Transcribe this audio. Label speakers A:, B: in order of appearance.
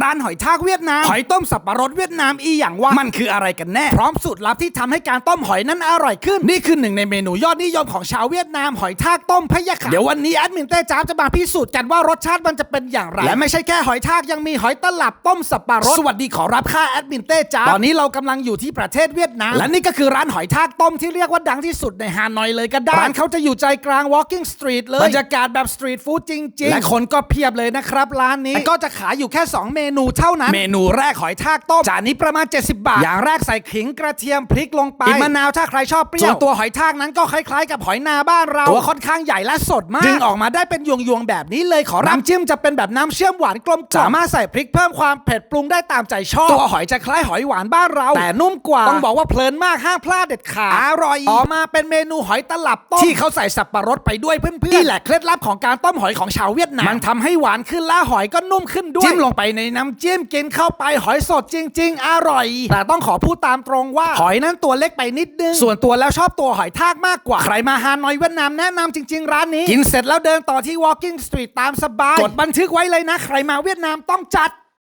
A: ร้านหอยทากเวียดนาม หอยต้มสับปะรดเวียดนามอีอย่างว่ามันคืออะไรกันแน่ พร้อมสูตรลับที่ทำให้การต้มหอยนั้นอร่อยขึ้น นี่คือหนึ่งในเมนูยอดนิยมของชาวเวียดนามหอยทากต้มพะยะค่ะเดี๋ยววันนี้แอดมินเต้จ้าบจะมาพิสูจน์กันว่ารสชาติมันจะเป็นอย่างไร และไม่ใช่แค่หอยทากยังมีหอยตลับต้มสับปะรด สวัสดีขอรับค่าแอดมินเต้จ้าบตอนนี้เรากำลังอยู่ที่ประเทศเวียดนาม และนี่ก็คือร้านหอยทากต้มที่เรียกว่าดังที่สุดในฮานอยเลยก็ได้ร้านเขาจะอยู่ใจกลาง walking street เลยบรรยากาศแบบสตรีทฟู้ดจริงๆและคนก็เพียบเลยนะครับร้านนี้ก็จะขายอยู่แค่ 2เมนูเท่านั้น เมนูแรกหอยทากต้มจานนี้ประมาณ 70 บาท อย่างแรกใส่ขิงกระเทียมพริกลงไปมะนาวถ้าใครชอบเปรี้ยวส่วนตัวหอยทากนั้นก็คล้ายๆ กับหอยนาบ้านเราตัวค่อนข้างใหญ่และสดมากดึงออกมาได้เป็นยวงๆแบบนี้เลยขอรับน้ำจิ้มจะเป็นแบบน้ำเชื่อมหวานกลมๆสามารถใส่พริกเพิ่มความเผ็ดปรุงได้ตามใจชอบตัวหอยจะคล้ายหอยหวานบ้านเรา แต่นุ่มกว่าต้องบอกว่าเพลินมากห้ามพลาดเด็ดขาดอร่อยต่อมาเป็นเมนูหอยตลับต้มที่เขาใส่สับปะรดไปด้วยเพื่อนๆนี่แหละเคล็ดลับของการต้มหอยของชาวเวียดนามมันทำให้หวานขึ้นและหอยก็นุ่มขึ้นด้วยจิ้มลงไปในน้ำจิ้มกินเข้าไปหอยสดจริง ๆ อร่อย แต่ต้องขอพูดตามตรงว่า หอยนั้นตัวเล็กไปนิดนึง ส่วนตัวแล้วชอบตัวหอยทากมากกว่า ใครมาฮานอยเวียดนามแนะนำจริง ๆ ร้านนี้ กินเสร็จแล้วเดินต่อที่ walking street ตามสบาย กดบันทึกไว้เลยนะ ใครมาเวียดนามต้องจัด